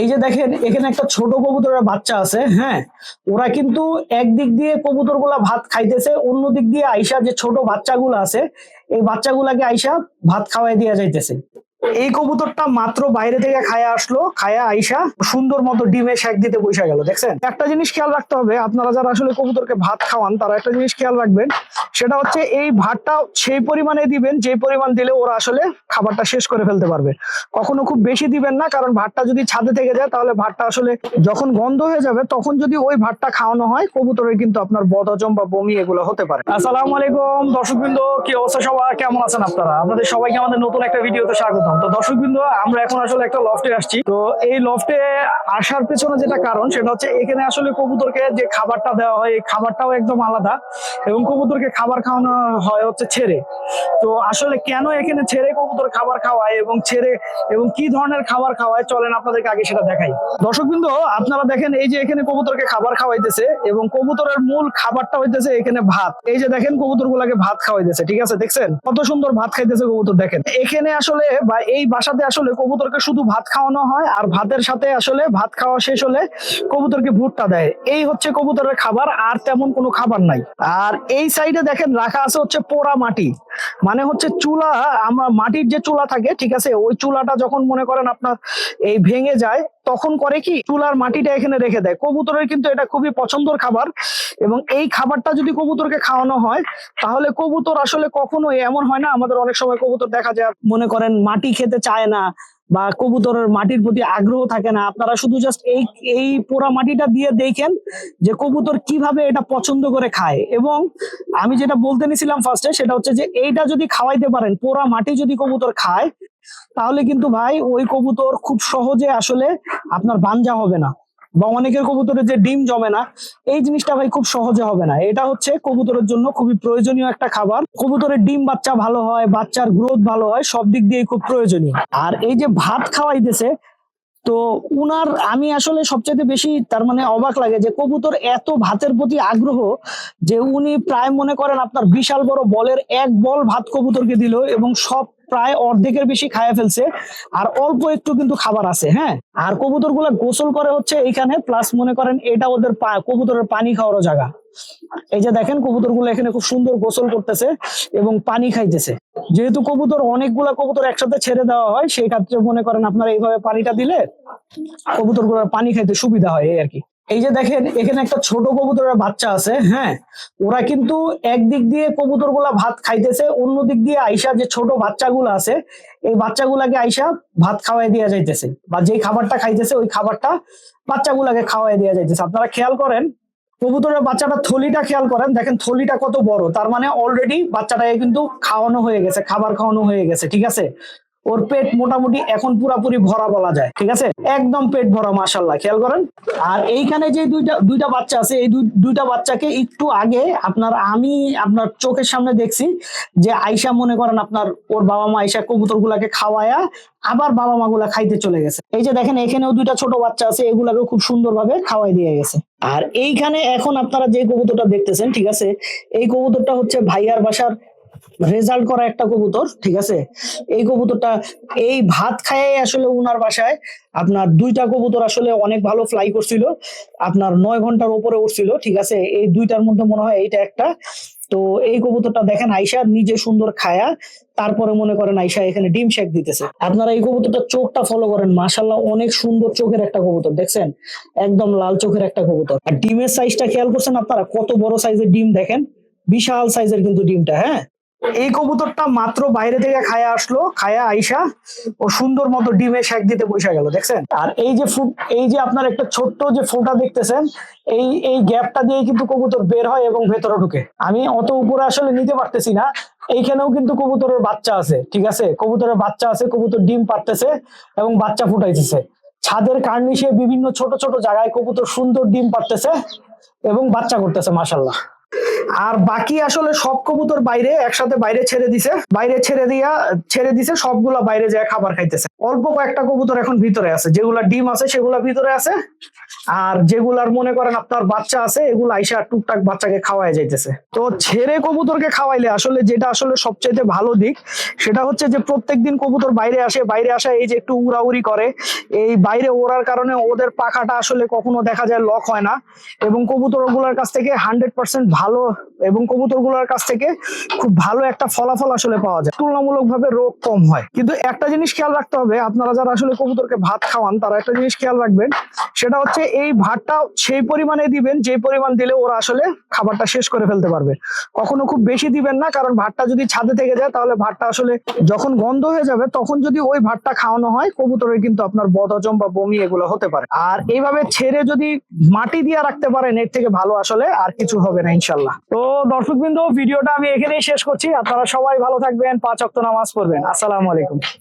এই যে দেখেন, এখানে একটা ছোট কবুতরের বাচ্চা আছে হ্যাঁ? ওরা কিন্তু একদিক দিয়ে কবুতরগুলা ভাত খাইতেছে অন্য দিক দিয়ে আইসা যে ছোট বাচ্চাগুলো আছে, এই বাচ্চাগুলাকে আইসা ভাত খাওয়াই দেওয়া যাইতেছে। এই কবুতরটা মাত্র বাইরে থেকে খায়া আসলো, খায়া আইসা সুন্দর মতো ডিমে শেক দিতে বসে গেল, দেখছেন? একটা জিনিস খেয়াল রাখতে হবে, আপনারা যারা আসলে কবুতরকে ভাত খাওয়ান, তারা একটা জিনিস খেয়াল রাখবেন সেটা হচ্ছে এই ভাতটা সেই পরিমাণে দিবেন, যে পরিমাণ দিলে ওরা আসলে খাবারটা শেষ করে ফেলতে পারবে। কখনো খুব বেশি দিবেন না, কারণ ভাতটা যদি ছাদে থেকে যায়, তাহলে ভাতটা আসলে যখন গন্ধ হয়ে যাবে, তখন যদি ওই ভাতটা খাওয়ানো হয়, কবুতরের কিন্তু আপনার বদহজম বা বমি এগুলো হতে পারে। আসসালামু আলাইকুম, দর্শকবৃন্দ, কি অবস্থা সবাই কেমন আছেন আপনারা? আপনাদের সবাইকে আমাদের নতুন একটা ভিডিওতে স্বাগতম। তো দর্শকবৃন্দ, আমরা এখন আসলে একটা লফটে আসছি। তো এই লফটে আসার পেছনে যেটা কারণ, সেটা হচ্ছে এখানে আসলে কবুতরকে যে খাবারটা দেওয়া হয়, এই খাবারটাও একদম আলাদা এবং কবুতরকে খাবার খাওয়ানো হয় হচ্ছে ছেড়ে। তো আসলে কেন এখানে ছেড়ে কবুতর খাবার খাওয়ায় এবং ছেড়ে এবং কি ধরনের খাবার খাওয়ায়? চলেন আপনাদেরকে আগে সেটা দেখাই। দর্শকবৃন্দ, আপনারা দেখেন এই যে এখানে কবুতরকে খাবার খাওয়াইতেছে এবং কবুতরের মূল খাবারটা হইতেছে এখানে ভাত। এই যে দেখেন কবুতর গুলাকে ভাত খাওয়াইতেছে, ঠিক আছে, দেখছেন? কত সুন্দর ভাত খাইতেছে কবুতর, দেখেন। এখানে আসলে বা এই বাসাতে আসলে কবুতরকে শুধু ভাত খাওয়ানো হয় আর ভাতের সাথে আসলে ভাত খাওয়া শেষ হলে কবুতরকে ভুট্টা দেয়। এই হচ্ছে কবুতরের খাবার, আর তেমন কোনো খাবার নাই। আর এই সাইডে দেখেন রাখা আছে হচ্ছে পোড়া মাটি। মানে হচ্ছে চুলা, আমরা মাটির যে চুলা থাকে, ঠিক আছে, ওই চুলাটা যখন মনে করেন আপনার এই ভেঙে যায়, তখন করে কি চুলার মাটিটা এখানে রেখে দেয়। কবুতরের কিন্তু এটা খুবই পছন্দের খাবার এবং এই খাবারটা যদি কবুতরকে খাওয়ানো হয়, তাহলে কবুতর আসলে কখনো এমন হয় না, আমাদের অনেক সময় কবুতর দেখা যায়, মনে করেন মাটি খেতে চায় না বা কবুতরের মাটির প্রতি আগ্রহ থাকে না। আপনারা শুধু জাস্ট এই এই পোড়া মাটিটা দিয়ে দেখেন যে কবুতর কীভাবে এটা পছন্দ করে খায়। এবং আমি যেটা বলতে নিছিলাম ফার্স্টে সেটা হচ্ছে যে এইটা যদি খাওয়াইতে পারেন, পোড়া মাটি যদি কবুতর খায়, তাহলে কিন্তু ভাই ওই কবুতর খুব সহজে আসলে আপনার বাঞ্জা হবে না। বা অনেকের কবুতরের যে ডিম জমে না, এই জিনিসটা ভাই খুব সহজে হবে না। এটা হচ্ছে কবুতরের জন্য খুবই প্রয়োজনীয় একটা খাবার। কবুতরের ডিম বাচ্চা ভালো হয়, বাচ্চার গ্রোথ ভালো হয়, সব দিক দিয়ে খুব প্রয়োজনীয়। আর এই যে ভাত খাওয়াইতেছে, তো উনার আমি আসলে সবচেয়ে বেশি তার মানে অবাক লাগে যে কবুতর এত ভাতের প্রতি আগ্রহ যে উনি প্রায় মনে করেন আপনার বিশাল বড় বলের এক বল ভাত কবুতরকে দিল এবং সব প্রায় অর্ধেকের বেশি খাইয়া ফেলছে। আর অল্প একটু কিন্তু খাবার আছে হ্যাঁ? আর কবুতরগুলা গোসল করে হচ্ছে এইখানে প্লাস মনে করেন এটা ওদের কবুতরের পানি খাওয়ারও জায়গা। এই যে দেখেন কবুতরগুলো এখানে খুব সুন্দর গোসল করতেছে এবং পানি খাইতেছে। যেহেতু কবুতর, অনেকগুলা কবুতর একসাথে ছেড়ে দেওয়া হয়, সেই ক্ষেত্রে মনে করেন আপনারা এইভাবে পানিটা দিলে কবুতর পানি খাইতে সুবিধা হয়, এই আর কি। এই যে দেখেন, এখানে একটা ছোট কবুতরের বাচ্চা আছে হ্যাঁ? ওরা কিন্তু একদিক দিয়ে কবুতরগুলা ভাত খাইতেছে অন্য দিক দিয়ে আইসা যে ছোট বাচ্চাগুলো আছে, এই বাচ্চাগুলাকে আইসা ভাত খাওয়াই দেওয়া যাইতেছে। বা যেই খাবারটা খাইতেছে, ওই খাবারটা বাচ্চাগুলাকে খাওয়াই দেওয়া যাইতেছে। আপনারা খেয়াল করেন, কবুতরের বাচ্চাটা থলিটা খেয়াল করেন, দেখেন থলিটা কত বড়। তার মানে অলরেডি বাচ্চাটাকে কিন্তু খাওয়ানো হয়ে গেছে, খাবার খাওয়ানো হয়ে গেছে, ঠিক আছে? ওর পেট মোটামুটি এখন পুরাপুরি ভরা বলা যায়, ঠিক আছে? একদম পেট ভরা মাসাল্লাহ খেয়াল করেন। আর এইখানে যে দুইটা দুইটা বাচ্চা আছে, এই দুইটা বাচ্চাকে একটু আগে আপনার, আমি আপনার চোখের সামনে দেখছি যে আয়সা মনে করেন আপনার, ওর বাবা মা আয়সা কবুতর গুলাকে খাওয়ায়া আবার বাবা মা গুলা খাইতে চলে গেছে। এই যে দেখেন, এখানেও দুইটা ছোট বাচ্চা আছে এগুলাকে খুব সুন্দরভাবে খাওয়াই দিয়ে গেছে। আর এইখানে এখন আপনারা যে কবুতরটা দেখতেছেন, ঠিক আছে, এই কবুতরটা হচ্ছে ভাইয়ার বাসার রেজাল্ট করা একটা কবুতর, ঠিক আছে? এই কবুতরটা, এই ভাত খায় আসলে উনার বাসায় আপনার দুইটা কবুতর আসলে অনেক ভালো ফ্লাই করছিল, আপনার নয় ঘণ্টার উপরে উঠছিল, ঠিক আছে? এই দুইটার মধ্যে মনে হয় এইটা একটা। তো এই কবুতরটা দেখেন আইসা নিজে সুন্দর খায়া, তারপরে মনে করেন আইসা এখানে ডিম শেক দিতেছে। আপনারা এই কবুতরটা চোখটা ফলো করেন মাশাল্লাহ অনেক সুন্দর চোখের একটা কবুতর, দেখছেন? একদম লাল চোখের একটা কবুতর। আর ডিমের সাইজটা খেয়াল করছেন আপনারা? কত বড় সাইজের ডিম দেখেন? বিশাল সাইজের কিন্তু ডিমটা হ্যাঁ? এই কবুতরটা মাত্র বাইরে থেকে খায়া আসলো, খায়া আইসা ও সুন্দর মতো ডিমে শেক দিতে বসে গেল, দেখছেন? আর এই যে ফুট এই যে আপনার একটা ছোট্ট যে ফোঁটা দেখতেছেন, এই এই গ্যাপটা দিয়ে কিন্তু কবুতর বের হয় এবং ভেতরে ঢুকে। আমি অত উপরে আসলে নিতে পারতেছি না, এইখানেও কিন্তু কবুতরের বাচ্চা আছে, ঠিক আছে? কবুতরের বাচ্চা আছে, কবুতর ডিম পারতেছে এবং বাচ্চা ফুটাইতেছে। ছাদের কার্নিশে বিভিন্ন ছোট ছোট জায়গায় কবুতর সুন্দর ডিম পারতেছে এবং বাচ্চা করতেছে মাসাল্লাহ আর বাকি আসলে সব কবুতর বাইরে, একসাথে বাইরে ছেড়ে দিছে। বাইরে ছেড়ে দিয়া, ছেড়ে দিছে, সবগুলা বাইরে যায় খাবার খাইতেছে। অল্প কয়েকটা কবুতর এখন ভিতরে আছে। যেগুলা ডিম আছে, সেগুলা ভিতরে আছে। আর যেগুলার মনে করেন আপনার বাচ্চা আছে, এগুলো আইসা টুকটাক বাচ্চাকে খাওয়াই যাইতেছে। তো ছেড়ে কবুতরকে খাওয়াইলে আসলে যেটা আসলে সবচেয়ে ভালো দিক, সেটা হচ্ছে যে প্রত্যেকদিন কবুতর বাইরে আসে, বাইরে আসা এই যে একটু উড়াউড়ি করে। এই বাইরে ওড়ার কারণে ওদের পাখাটা আসলে কখনো দেখা যায় লক হয় না। এবং কবুতরগুলোর কাছ থেকে হান্ড্রেড পার্সেন্ট ভালো এবং কবুতরগুলোর কাছ থেকে খুব ভালো একটা ফলাফল আসলে পাওয়া যায়। তুলনামূলকভাবে রোগ কম হয়। কিন্তু একটা জিনিস খেয়াল রাখতে হবে, আপনারা যারা আসলে কবুতরকে ভাত খাওয়ান, তারা একটা জিনিস খেয়াল রাখবেন, সেটা হচ্ছে এই ভাতটা সেই পরিমাণে দিবেন যে পরিমাণ দিলে ওরা আসলে খাবারটা শেষ করে ফেলতে পারবে। কখনো খুব বেশি দিবেন না, কারণ ভাতটা যদি ছাদে থেকে যায়, তাহলে ভাতটা আসলে যখন গন্ধ হয়ে যাবে, তখন যদি ওই ভাতটা খাওয়ানো হয়, কবুতরের কিন্তু আপনার বদহজম বা বমি এগুলো হতে পারে। আর এইভাবে ছেড়ে যদি মাটি দিয়ে রাখতে পারেন, এর থেকে ভালো আসলে আর কিছু হবে না তো দর্শকবৃন্দ, ভিডিওটা আমি এখানেই শেষ করছি। আপনারা সবাই ভালো থাকবেন, পাঁচ অক্ট নামাজ পড়বেন। আসসালামু আলাইকুম।